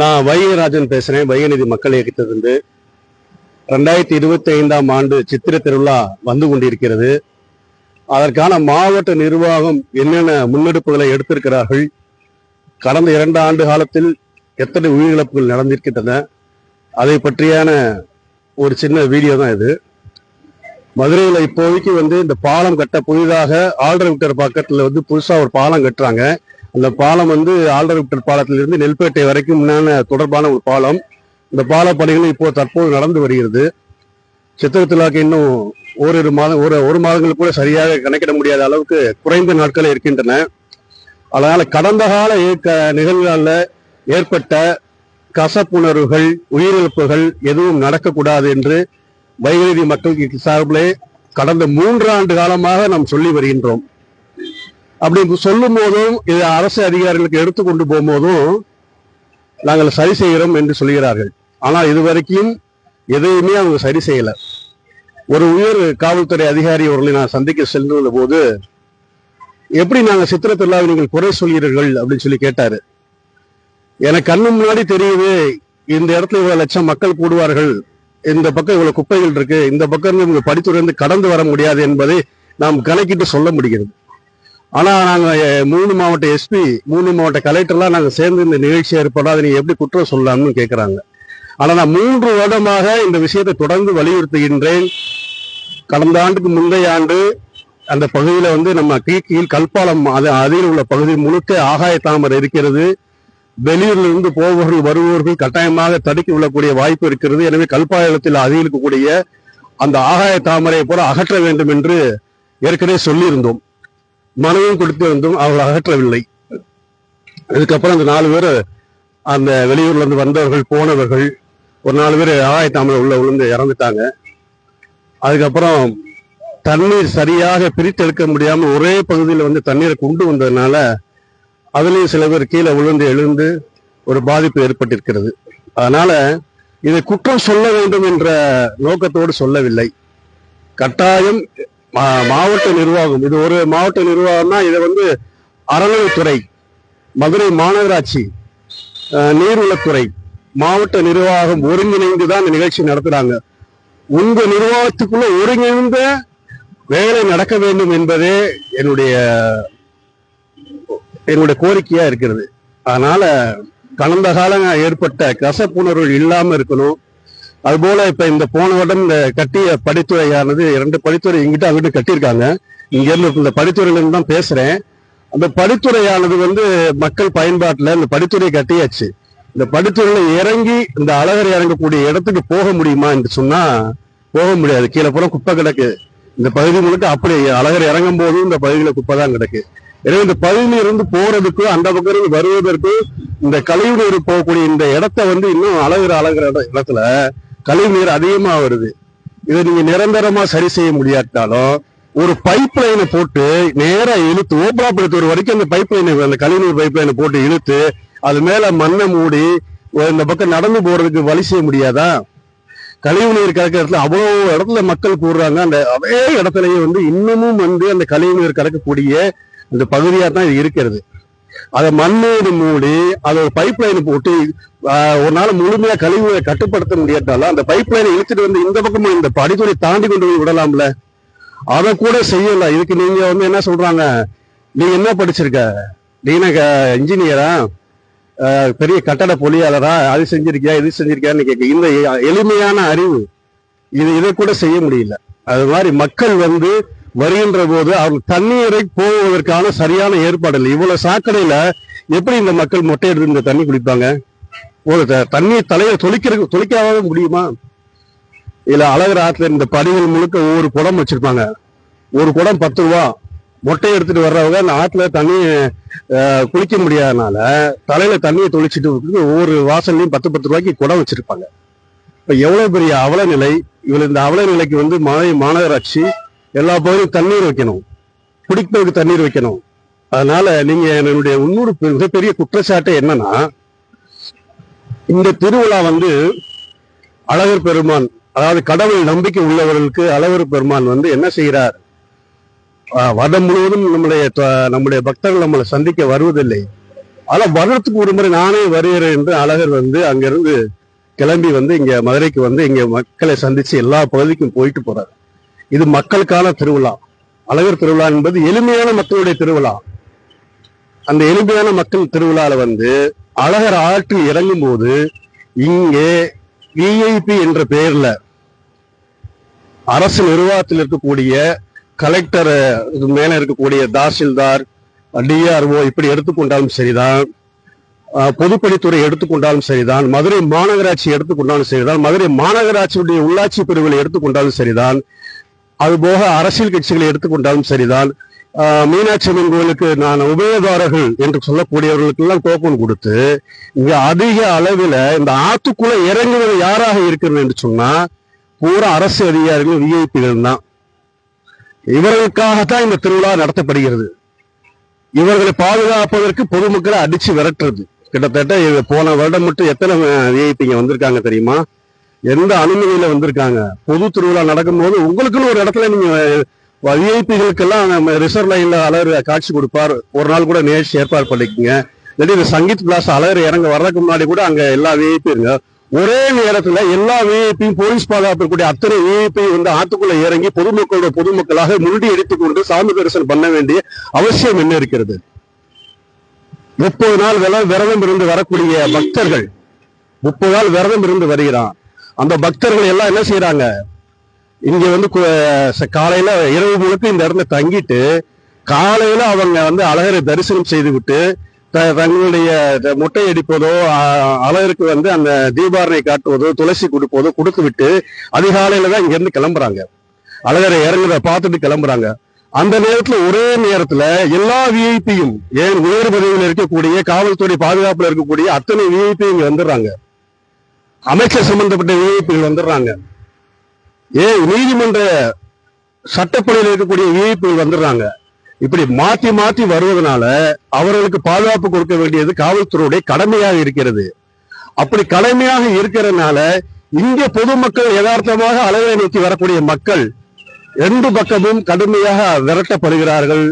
நான் வைகராஜன் பேசுறேன். வைகநிதி மக்கள் இயக்கத்திலிருந்து ரெண்டாயிரத்தி இருபத்தி ஐந்தாம் ஆண்டு சித்திரை திருவிழா வந்து கொண்டிருக்கிறது. அதற்கான மாவட்ட நிர்வாகம் என்னென்ன முன்னெடுப்புகளை எடுத்திருக்கிறார்கள்? கடந்த இரண்டு ஆண்டு காலத்தில் எத்தனை உயிரிழப்புகள் நடந்திருக்கின்றன? அதை பற்றியான ஒரு சின்ன வீடியோ தான் இது. மதுரையில் இப்போதைக்கு வந்து இந்த பாலம் கட்ட புதிதாக ஆல்டர்விட்டர் பக்கத்தில் வந்து புதுசாக ஒரு பாலம் கட்டுறாங்க. அந்த பாலம் வந்து ஆல்டர்விட்டர் பாலத்திலிருந்து நெல்பேட்டை வரைக்கும் முன்னான தொடர்பான ஒரு பாலம். இந்த பால பணிகள் இப்போ தற்போது நடந்து வருகிறது. சித்திர திருவிழாக்கு இன்னும் ஓரிரு மாதம் ஒரு ஒரு மாதங்கள் கூட சரியாக கணக்கிட முடியாத அளவுக்கு குறைந்த நாட்கள் இருக்கின்றன. அதனால கடந்த கால இயக்க நிகழ்வுகளில் ஏற்பட்ட கசப்புணர்வுகள் உயிரிழப்புகள் எதுவும் நடக்கக்கூடாது என்று வைகநீதி மக்கள் சார்பிலே கடந்த மூன்று ஆண்டு காலமாக நாம் சொல்லி வருகின்றோம். அப்படி சொல்லும் போதும் இதை அரசு அதிகாரிகளுக்கு எடுத்துக்கொண்டு போகும்போதும் நாங்கள் சரி செய்கிறோம் என்று சொல்கிறார்கள். ஆனால் இதுவரைக்கும் எதையுமே அவங்க சரி செய்யல. ஒரு உயர் காவல்துறை அதிகாரி அவர்களை நான் சந்திக்க சென்றிருந்த போது எப்படி நாங்கள் சித்திர திருவிழாவை நீங்கள் குறை சொல்கிறீர்கள்? அப்படின்னு சொல்லி கேட்டாரு. எனக்கு கண்ணு முன்னாடி தெரியுது இந்த இடத்துல இவ்வளவு லட்சம் மக்கள் கூடுவார்கள் இந்த பக்கம் இவ்வளவு குப்பைகள் இருக்கு இந்த பக்கம் இருந்து இவங்க படித்துறை கடந்து வர முடியாது என்பதை நாம் கணக்கிட்டு சொல்ல முடிகிறது. ஆனா நாங்க மூணு மாவட்ட எஸ்பி மூணு மாவட்ட கலெக்டர்லாம் நாங்க சேர்ந்து இந்த நிகழ்ச்சி ஏற்பட அதை நீங்க எப்படி குற்றம் சொல்லலாம்னு கேக்குறாங்க. ஆனா நான் மூன்று வருடமாக இந்த விஷயத்தை தொடர்ந்து வலியுறுத்துகின்றேன். கடந்த ஆண்டுக்கு முந்தைய ஆண்டு அந்த பகுதியில வந்து நம்ம கீழ் கீழ் கல்பாலம் அது அதில் உள்ள பகுதி முழுக்க ஆகாய தாமரை இருக்கிறது. வெளியூர்ல இருந்து போபவர்கள் வருபவர்கள் கட்டாயமாக தடுக்கி விடக்கூடிய வாய்ப்பு இருக்கிறது. எனவே கல்பாயத்தில் அதிகரிக்கக்கூடிய இருக்கக்கூடிய அந்த ஆகாய தாமரையை போல அகற்ற வேண்டும் என்று ஏற்கனவே சொல்லியிருந்தோம். மனதையும் கொடுத்து வந்தும் அவர்கள் அகற்றவில்லை. அதுக்கப்புறம் அந்த நாலு பேர் அந்த வெளியூர்ல இருந்து வந்தவர்கள் போனவர்கள் ஒரு நாலு பேர் ஆகாயத்தாமல் உள்ள விழுந்து இறந்துட்டாங்க. அதுக்கப்புறம் தண்ணீர் சரியாக பிரித்தெடுக்க முடியாமல் ஒரே பகுதியில் வந்து தண்ணீரை கொண்டு வந்ததுனால அதுலேயும் சில பேர் கீழே விழுந்து எழுந்து ஒரு பாதிப்பு ஏற்பட்டிருக்கிறது. அதனால இதை குற்றம் சொல்ல வேண்டும் என்ற நோக்கத்தோடு சொல்லவில்லை. கட்டாயம் மாவட்ட நிர்வாகம். இது ஒரு மாவட்ட நிர்வாகம்னா இதை வந்து அறநிலைத்துறை மதுரை மாநகராட்சி நீர்வளத்துறை மாவட்ட நிர்வாகம் ஒருங்கிணைந்து தான் இந்த நிகழ்ச்சி நடத்துறாங்க. உங்க நிர்வாகத்துக்குள்ள ஒருங்கிணைந்த வேலை நடக்க வேண்டும் என்பதே என்னுடைய என்னுடைய கோரிக்கையா இருக்கிறது. அதனால கடந்த காலங்க ஏற்பட்ட கசப்புணர்வு இல்லாம இருக்கணும். அதுபோல இப்ப இந்த போன வருடம் இந்த கட்டிய படித்துறையானது இரண்டு படித்துறை இங்கிட்ட அங்கிட்ட கட்டியிருக்காங்க. இங்க இருந்து இந்த படித்துறையில இருந்து தான் பேசுறேன். அந்த படித்துறையானது வந்து மக்கள் பயன்பாட்டுல இந்த படித்துறை கட்டியாச்சு. இந்த படித்துறையில இறங்கி இந்த அழகர் இறங்கக்கூடிய இடத்துக்கு போக முடியுமா என்று சொன்னா போக முடியாது. கீழே புறம் குப்பை கிடக்கு. இந்த பகுதி முழுக்க அப்படி அழகர் இறங்கும் போதும் இந்த பகுதியில குப்பை தான் கிடக்கு. எனவே இந்த பகுதியில இருந்து போறதுக்கு அந்த பக்கம் இருந்து வருவதற்கு இந்த கழிவு நீர் போகக்கூடிய இந்த இடத்த வந்து இன்னும் அழகிற அழகிற இடத்துல கழிவு நீர் அதிகமா வருது. இதை நீங்க நிரந்தரமா சரி செய்ய முடியாட்டாலும் ஒரு பைப் லைனை போட்டு நேரா இழுத்து ஓப்பலாபுரத்தூர் வரைக்கும் அந்த பைப் லைனை அந்த கழிவுநீர் பைப் லைனை போட்டு இழுத்து அது மேல மண்ணை மூடி ஒரு இந்த பக்கம் நடந்து போறதுக்கு வழி செய்ய முடியாதா? கழிவு நீர் கலக்கிற இடத்துல அவ்வளவு இடத்துல மக்கள் கூடுறாங்க. அந்த அதே இடத்துலயே வந்து இன்னமும் வந்து அந்த கழிவு நீர் கலக்கக்கூடிய அந்த பகுதியா தான் இது இருக்கிறது. அதை மண்ணோடு மூடி அதை ஒரு பைப் லைன் போட்டு ஒரு நாள் முழுமையா கழிவுகளை கட்டுப்படுத்த முடியாட்டாலும் அந்த பைப் லைனை இழுத்துட்டு வந்து இந்த பக்கமும் இந்த படித்துறை தாண்டி கொண்டு போய் விடலாம்ல? அதை கூட செய்யல. இதுக்கு நீங்க வந்து என்ன சொல்றாங்க? நீங்க என்ன படிச்சிருக்க? நீங்க இன்ஜினியரா பெரிய கட்டட பொறியாளரா? அது செஞ்சிருக்கியா? இது செஞ்சிருக்கியான்னு கேட்க இந்த எளிமையான அறிவு இது இதை கூட செய்ய முடியல. அது மாதிரி மக்கள் வந்து வருகின்ற போது அவங்க தண்ணீரை போவதற்கான சரியான ஏற்பாடு இல்லை. இவ்வளவு சாக்கடையில எப்படி இந்த மக்கள் மொட்டை எடுத்து இந்த தண்ணி குடிப்பாங்க? ஒரு த- தண்ணீர் தலையை தொளிக்கிற தொளிக்காத முடியுமா? இல்ல அழகர் ஆத்துல இந்த படிகள் முழுக்க ஒவ்வொரு குடம் வச்சிருப்பாங்க. ஒரு குடம் பத்து ரூபா. மொட்டை எடுத்துட்டு வர்றவங்க அந்த ஆத்துல தண்ணி குளிக்க முடியாதனால தலையில தண்ணியை தொளிச்சிட்டு ஒவ்வொரு வாசல்லையும் பத்து பத்து ரூபாய்க்கு குடம் வச்சிருப்பாங்க. இப்ப எவ்வளவு பெரிய அவல நிலை இவள் இந்த அவல நிலைக்கு வந்து மாநகராட்சி எல்லா பகுதியும் தண்ணீர் வைக்கணும். குடிக்கிறதுக்கு தண்ணீர் வைக்கணும். அதனால நீங்க என்னுடைய இன்னொரு மிகப்பெரிய குற்றச்சாட்டு என்னன்னா இந்த திருவிழா வந்து அழகர் பெருமான் அதாவது கடவுள் நம்பிக்கை உள்ளவர்களுக்கு அழகர் பெருமான் வந்து என்ன செய்கிறார்? ஆஹ் வருடம் முழுவதும் நம்முடைய நம்முடைய பக்தர்கள் நம்மளை சந்திக்க வருவதில்லை. ஆனா வருடத்துக்கு ஒரு முறை நானே வருகிறேன் என்று அழகர் வந்து அங்கிருந்து கிளம்பி வந்து இங்க மதுரைக்கு வந்து இங்க மக்களை சந்திச்சு எல்லா பகுதிக்கும் போயிட்டு போறாரு. இது மக்களுக்கான திருவிழா. அழகர் திருவிழா என்பது எளிமையான மக்களுடைய திருவிழா. அந்த எளிமையான மக்கள் திருவிழால வந்து அழகர் ஆற்றில் இறங்கும் போது இங்கே விஐபி என்ற பெயர்ல அரசு நிர்வாகத்தில் இருக்கக்கூடிய கலெக்டர் மேல இருக்கக்கூடிய தாசில்தார் டிஆர்ஓ இப்படி எடுத்துக்கொண்டாலும் சரிதான். பொதுப்பணித்துறை எடுத்துக்கொண்டாலும் சரிதான். மதுரை மாநகராட்சி எடுத்துக்கொண்டாலும் சரிதான். மதுரை மாநகராட்சியுடைய உள்ளாட்சி பிரிவுகளை எடுத்துக்கொண்டாலும் சரிதான். அதுபோக அரசியல் கட்சிகளை எடுத்துக்கொண்டாலும் சரிதான். ஆஹ் மீனாட்சி அம்மன் கோயிலுக்கு நான் உபயோகதாரர்கள் என்று சொல்லக்கூடியவர்களுக்கெல்லாம் டோக்கன் கொடுத்து இங்க அதிக அளவில் இந்த ஆத்துக்குள்ள இறங்குவது யாராக இருக்கிறது என்று சொன்னா பூரா அரசு அதிகாரிகள் விஐபிகள் தான். இவர்களுக்காகத்தான் இந்த திருவிழா நடத்தப்படுகிறது. இவர்களை பாதுகாப்பதற்கு பொதுமக்களை அடிச்சு விரட்டுறது. கிட்டத்தட்ட போன வருடம் மட்டும் எத்தனை விஐபிங்க வந்திருக்காங்க தெரியுமா? எந்த அனுமதியில வந்திருக்காங்க? பொது திருவிழா நடக்கும்போது உங்களுக்குன்னு ஒரு இடத்துல நீங்க விஐபிகளுக்கெல்லாம் நம்ம ரிசர்வ் லைன்ல அலர் காட்சி கொடுப்பார். ஒரு நாள் கூட நிகழ்ச்சி ஏற்பாடு பண்ணிக்கோங்க. இல்லாட்டி இந்த சங்கீத் பிளாஸ் அலர் இறங்க வர்றதுக்கு முன்னாடி கூட அங்க எல்லா விஐபி இருங்க. ஒரே நேரத்துல எல்லா விஐபியும் போலீஸ் பாதுகாப்பு கூடிய அத்தனை விஐபி வந்து ஆத்துக்குள்ள இறங்கி பொதுமக்களோட பொதுமக்களாக முண்டி அடித்துக் கொண்டு சாமி தரிசனம் பண்ண வேண்டிய அவசியம் என்ன இருக்கிறது? முப்பது நாள் விரதம் இருந்து வரக்கூடிய பக்தர்கள் முப்பது நாள் விரதம் இருந்து வருகிறான். அந்த பக்தர்கள் எல்லாம் என்ன செய்யறாங்க இங்க வந்து காலையில இரவு முழுக்க இந்த இடத்துல தங்கிட்டு காலையில அவங்க வந்து அழகரை தரிசனம் செய்து விட்டு த- தங்களுடைய முட்டை அடிப்பதோ அழகருக்கு வந்து அந்த தீபாரணை காட்டுவதோ துளசி கொடுப்பதோ கொடுத்து விட்டு அதிகாலையில தான் இங்க இருந்து கிளம்புறாங்க. அழகரை இறங்குறத பார்த்துட்டு கிளம்புறாங்க. அந்த நேரத்துல ஒரே நேரத்துல எல்லா விஐபியும் ஏன் உயர் பதவியில் இருக்கக்கூடிய காவல்துறை பாதுகாப்புல இருக்கக்கூடிய அத்தனை விஐபி இங்க வந்துடுறாங்க. அமைச்சர் சம்பந்தப்பட்ட விஐபிகள் வந்துடுறாங்க. ஏன் நீதிமன்ற சட்டப்பணியில் இருக்கக்கூடிய விஐபிகள் வந்துடுறாங்க. இப்படி மாத்தி மாத்தி வருவதனால அவர்களுக்கு பாதுகாப்பு கொடுக்க வேண்டியது காவல்துறையுடைய கடமையாக இருக்கிறது. அப்படி கடமையாக இருக்கிறதுனால இங்க பொதுமக்கள் யதார்த்தமாக அளவை நோக்கி வரக்கூடிய மக்கள் ரெண்டு பக்கமும் கடுமையாக விரட்டப்படுகிறார்கள்.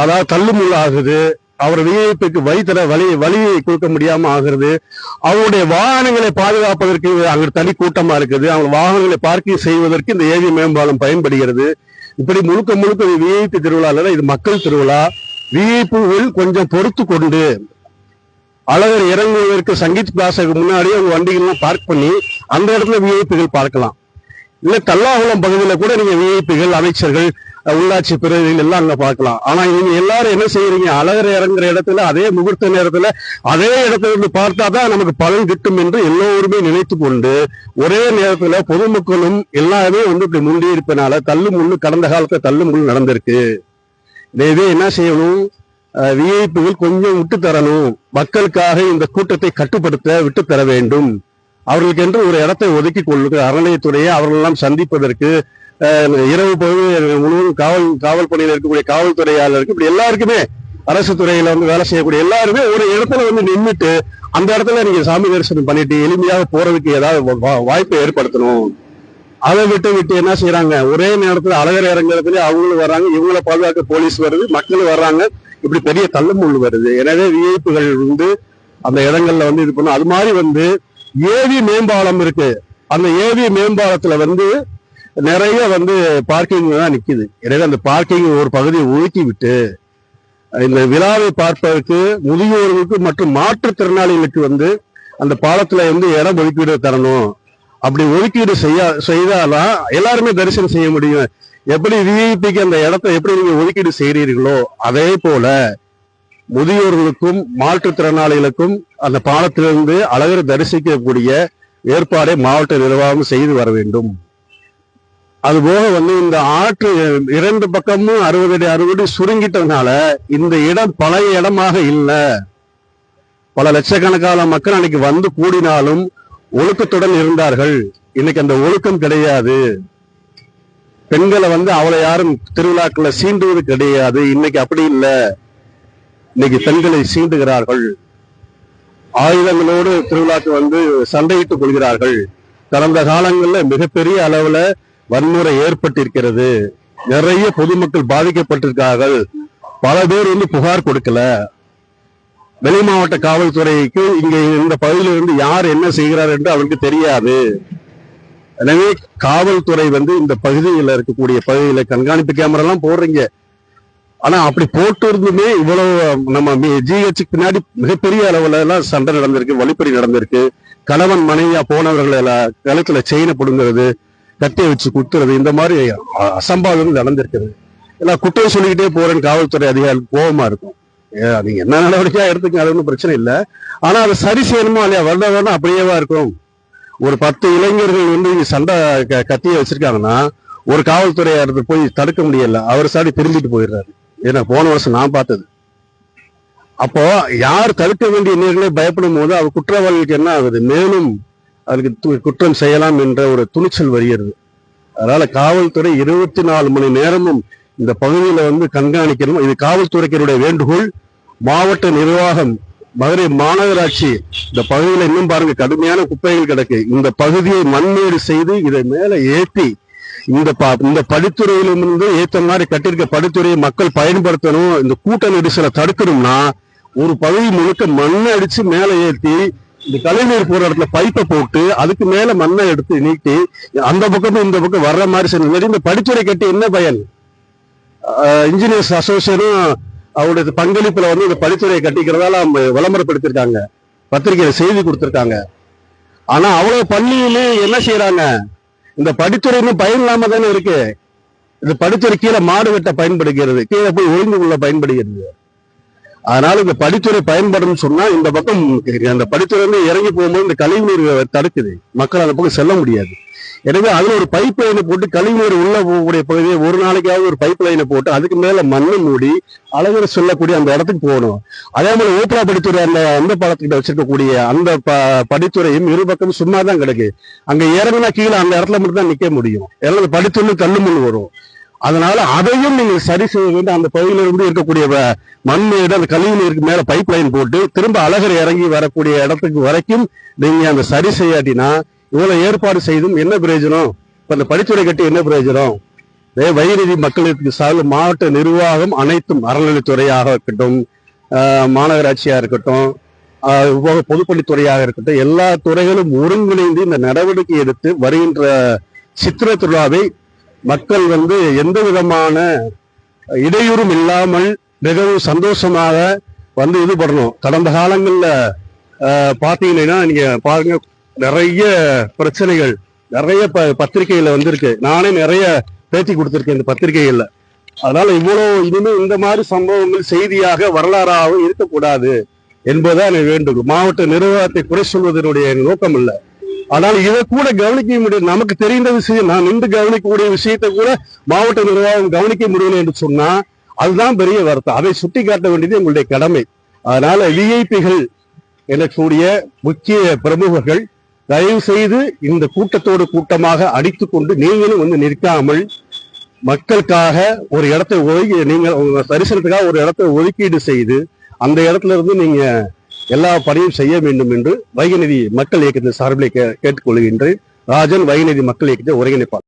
அதாவது தள்ளுமுள்ளாகுது. அவர் விஐபிக்கு வழித்தர வழி வழியை கொடுக்க முடியாம ஆகிறது. அவருடைய வாகனங்களை பாதுகாப்பதற்கு அங்கு தனி கூட்டமா இருக்குது. அவங்க வாகனங்களை பார்க்கிங் செய்வதற்கு இந்த ஏவி மேம்பாலம் பயன்படுகிறது. இப்படி முழுக்க முழுக்க விஐபி திருவிழா இல்லை இது மக்கள் திருவிழா. விஐபிகள் கொஞ்சம் பொறுத்து கொண்டு அழகர் இறங்குவதற்கு சங்கீத் பிளாஸுக்கு முன்னாடியே அவங்க வண்டிகள்லாம் பார்க் பண்ணி அந்த இடத்துல விஐபிகள் பார்க்கலாம். இல்ல கல்லாகுளம் பகுதியில கூட நீங்க விஐபிகள் அமைச்சர்கள் உள்ளாட்சி பிரதிநிதிகள் எல்லாம் அங்க பார்க்கலாம். ஆனா இவங்க எல்லாரும் என்ன செய்யறீங்க? அழகர் இறங்குற இடத்துல அதே முகூர்த்த நேரத்துல அதே இடத்துல இருந்து பார்த்தாதான் நமக்கு பலன் கிட்டும் என்று எல்லோருமே நினைத்து கொண்டு ஒரே நேரத்துல பொதுமக்களும் எல்லாருமே வந்து இப்படி முண்டி இருப்பனால தள்ளு முள்ளு கடந்த காலத்துல தள்ளு முள்ளு நடந்திருக்கு. இதே என்ன செய்யணும்? விஐபிகள் கொஞ்சம் விட்டு தரணும். மக்களுக்காக இந்த கூட்டத்தை கட்டுப்படுத்த விட்டு தர வேண்டும். அவர்களுக்கு என்று ஒரு இடத்தை ஒதுக்கி கொள்ளுங்கள். அறநிலையத்துறையை அவர்களெல்லாம் சந்திப்பதற்கு இரவு பொழுது முழுவதும் காவல் காவல் பணியில் இருக்கக்கூடிய காவல்துறையாளருக்கு இப்படி எல்லாருக்குமே அரசு துறையில வந்து வேலை செய்யக்கூடிய எல்லாருமே ஒரு இடத்துல வந்து நின்றுட்டு அந்த இடத்துல நீங்க சாமி தரிசனம் பண்ணிட்டு எளிமையாக போறதுக்கு ஏதாவது வா- வாய்ப்பை ஏற்படுத்தணும். அதை விட்டு விட்டு என்ன செய்யறாங்க ஒரே நேரத்துல அழகர் இறங்குறதுல அவங்களும் வர்றாங்க இவங்கள பாதுகாக்க போலீஸ் வருது மக்களும் வர்றாங்க. இப்படி பெரிய தள்ளுமுள்ளு வருது. எனவே விஐப்புகள் வந்து அந்த இடங்கள்ல வந்து இது பண்ணும் அது மாதிரி வந்து ஏவி மேம்பாலம் இருக்கு. அந்த ஏவி மேம்பாலத்துல வந்து நிறைய வந்து பார்க்கிங் தான் நிற்குது எனவே அந்த பார்க்கிங் ஒரு பகுதியை ஒதுக்கி விட்டு இந்த விழாவை பார்ப்பதற்கு முதியோர்களுக்கு மற்றும் மாற்றுத்திறனாளிகளுக்கு வந்து அந்த பாலத்தில் வந்து இடம் ஒதுக்கீடு தரணும். அப்படி ஒதுக்கீடு செய்ய செய்தாதான் எல்லாருமே தரிசனம் செய்ய முடியும். எப்படி விஐபிக்கு அந்த இடத்த எப்படி நீங்க ஒதுக்கீடு செய்கிறீர்களோ அதே போல முதியோர்களுக்கும் மாற்றுத்திறனாளிகளுக்கும் அந்த பாலத்திலிருந்து அழகர் தரிசிக்கக்கூடிய ஏற்பாடை மாவட்ட நிர்வாகம் செய்து வர வேண்டும். அது போக வந்து இந்த ஆற்று இரண்டு பக்கமும் அறுபது அடி அறுபடி சுருங்கிட்டதுனால இந்த இடம் பழைய இடமாக இல்லை. பல லட்சக்கணக்கான மக்கள் அன்னைக்கு வந்து கூடினாலும் ஒழுக்கத்துடன் இருந்தார்கள். இன்னைக்கு அந்த ஒழுக்கம் கிடையாது. பெண்களை வந்து அவளை யாரும் திருவிழாக்களை சீண்டுவது கிடையாது. இன்னைக்கு அப்படி இல்லை. இன்னைக்கு பெண்களை சீண்டுகிறார்கள். ஆயுதங்களோடு திருவிழாக்கு வந்து சண்டையிட்டுக் கொள்கிறார்கள். கடந்த காலங்கள்ல மிகப்பெரிய அளவுல வன்முறை ஏற்பட்டிருக்கிறது. நிறைய பொதுமக்கள் பாதிக்கப்பட்டிருக்கார்கள் பல பேர் வந்து புகார் கொடுக்கல. வெளி மாவட்ட காவல்துறைக்கு இங்க இந்த பகுதியில இருந்து யார் என்ன செய்கிறார் என்று அவருக்கு தெரியாது. எனவே காவல்துறை வந்து இந்த பகுதியில் இருக்கக்கூடிய பகுதியில கண்காணிப்பு கேமரா எல்லாம் போடுறீங்க. ஆனா அப்படி போட்டிருந்துமே இவ்வளவு நம்ம ஜிஹெச்சுக்கு பின்னாடி மிகப்பெரிய அளவுல எல்லாம் சண்டை நடந்திருக்கு வழிப்பறி நடந்திருக்கு. கணவன் மனைவியா போனவர்களை எல்லாம் கழுத்துல செயினை பிடுங்கிறது கட்டியை வச்சு குத்துறது இந்த மாதிரி அசம்பாவிதம் நடந்திருக்குது. ஏன்னா குற்றம் சொல்லிக்கிட்டே போறேன்னு காவல்துறை அதிகாரிக்கு கோபமா இருக்கும். ஏ, நீங்க என்ன நடவடிக்கையா எடுத்துக்கங்க அது ஒன்றும் பிரச்சனை இல்லை. ஆனா அதை சரி செய்யணுமா இல்லையா? வருட வருடம் அப்படியேவா இருக்கும். ஒரு பத்து இளைஞர்கள் வந்து இங்க சண்டை க- கத்தியை வச்சிருக்காங்கன்னா ஒரு காவல்துறையாளர் போய் தடுக்க முடியல. அவர் சாடி திரும்பிட்டு போயிடுறாரு. ஏன்னா போன வருஷம் நான் பார்த்தது. அப்போ யார் தடுக்க வேண்டிய நேர்களே பயப்படும் போது அவர் குற்றவாளிகளுக்கு என்ன ஆகுது? மேலும் அதுக்கு குற்றம் செய்யலாம் என்ற ஒரு துணிச்சல் வருகிறது. அதனால காவல்துறை இருபத்தி நாலு மணி நேரமும் இந்த பகுதியில வந்து கண்காணிக்கணும். இது காவல்துறைக்கினுடைய வேண்டுகோள். மாவட்ட நிர்வாகம் மதுரை மாநகராட்சி இந்த பகுதியில இன்னும் பாருங்க கடுமையான குப்பைகள் கிடக்கு. இந்த பகுதியை மண்மேடு செய்து இதை மேல ஏற்றி இந்த ப- இந்த படித்துறையிலிருந்து ஏத்த மாதிரி கட்டியிருக்க படித்துறையை மக்கள் பயன்படுத்தணும். இந்த கூட்ட நெரிசலை தடுக்கணும்னா ஒரு பகுதி முழுக்க மண்ணை அடிச்சு மேலே ஏற்றி இந்த கழிவுநீர் போற இடத்துல பைப்பை போட்டு அதுக்கு மேல மண்ணை எடுத்து நீட்டி அந்த பக்கமும் இந்த பக்கம் வர்ற மாதிரி செய்யணும் இந்த படித்துறை கட்டி என்ன பயன்? இன்ஜினியர்ஸ் அசோசியேஷனும் அவருடைய பங்களிப்புல வந்து இந்த படித்துறையை கட்டிக்கிறதால விளம்பரப்படுத்திருக்காங்க. பத்திரிகையில செய்தி கொடுத்திருக்காங்க. ஆனா அவ்வளவு பள்ளியிலே என்ன செய்யறாங்க இந்த படித்துறை இன்னும் பயன் இல்லாம தானே இருக்கு. இந்த படித்துறை கீழே மாடு வெட்ட பயன்படுகிறது. கீழே போய் ஒழுங்கு கொள்ள பயன்படுகிறது. அதனால இந்த படித்துறை பயன்படும் சொன்னா இந்த பக்கம் அந்த படித்துறை வந்து இறங்கி போகும்போது இந்த கழிவுநீர் தடுக்குது. மக்கள் அந்த பக்கம் செல்ல முடியாது. எனவே அதுல ஒரு பைப் லைனை போட்டு கழிவுநீர் உள்ள போகக்கூடிய பகுதியை ஒரு நாளைக்காவது ஒரு பைப் லைனை போட்டு அதுக்கு மேல மண்ணை மூடி அழகர் சொல்லக்கூடிய அந்த இடத்துக்கு போகணும். அதே மாதிரி ஓப்பரா படித்துறை அந்த அந்த பாலத்துக்கிட்ட வச்சிருக்கக்கூடிய அந்த ப- படித்துறையும் இரு பக்கம் சும்மா தான் கிடக்கு. அங்க இறங்குனா கீழே அந்த இடத்துல மட்டும் தான் நிக்க முடியும். ஏன்னா அந்த படித்துறை தள்ளு வரும். அதனால அதையும் நீங்கள் சரி செய்ய வேண்டும். அந்த பகுதியில இருந்து இருக்கக்கூடிய மண் மண்மேடு அந்த கழிவு நீருக்கு மேல பைப் லைன் போட்டு திரும்ப அழகர் இறங்கி வரக்கூடிய இடத்துக்கு வரைக்கும் நீங்க அந்த சரி செய்யாட்டினா இவ்வளவு ஏற்பாடு செய்தும் என்ன பிரயோஜனம்? இப்ப அந்த படித்துறை கட்டி என்ன பிரயோஜனம்? இதே மக்களுக்கு சார்ந்த மாவட்ட நிர்வாகம் அனைத்தும் அறநிலைத்துறையாக இருக்கட்டும் மாநகராட்சியா இருக்கட்டும் ஆஹ் பொதுப்பணித்துறையாக இருக்கட்டும் எல்லா துறைகளும் ஒருங்கிணைந்து இந்த நடவடிக்கை எடுத்து வருகின்ற சித்திர திருவிழாவை மக்கள் வந்து எந்த விதமான இடையூறும் இல்லாமல் மிகவும் சந்தோஷமாக வந்து இது பண்ணணும். கடந்த காலங்களில் பார்த்தீங்கன்னா நீங்கள் பாருங்க நிறைய பிரச்சனைகள் நிறைய ப- பத்திரிகையில வந்திருக்கு. நானே நிறைய பேட்டி கொடுத்துருக்கேன் இந்த பத்திரிகைகளில் அதனால இவ்வளோ இனிமேல் இந்த மாதிரி சம்பவங்கள் செய்தியாக வரலாறாகவும் இருக்கக்கூடாது என்பதுதான் எனக்கு வேண்டும் மாவட்ட நிர்வாகத்தை குறை சொல்வதனுடைய நோக்கம் இல்லை ஆனால் இதை கூட கவனிக்க முடியும் நமக்கு தெரிந்த விஷயம் நான் நின்று கவனிக்கக்கூடிய விஷயத்தை கூட மாவட்ட நிர்வாகம் கவனிக்க முடியல என்று சொன்னா அதுதான் பெரிய வருத்தம். அதை சுட்டி காட்ட வேண்டியது எங்களுடைய கடமை. அதனால விஐபிகள் எனக்கூடிய முக்கிய பிரமுகர்கள் தயவு செய்து இந்த கூட்டத்தோடு கூட்டமாக அடித்துக்கொண்டு நீங்களும் வந்து நிற்காமல் மக்களுக்காக ஒரு இடத்தை ஒதுக்கி நீங்கள் தரிசனத்துக்காக ஒரு இடத்தை ஒதுக்கீடு செய்து அந்த இடத்துல இருந்து நீங்க எல்லா பணியும் செய்ய வேண்டும் என்று வைகநிதி மக்கள் இயக்கத்தின் சார்பில் கே- கேட்டுக்கொள்கின்றேன். ராஜன் வைகநிதி மக்கள் இயக்கத்தை ஒருங்கிணைப்பார்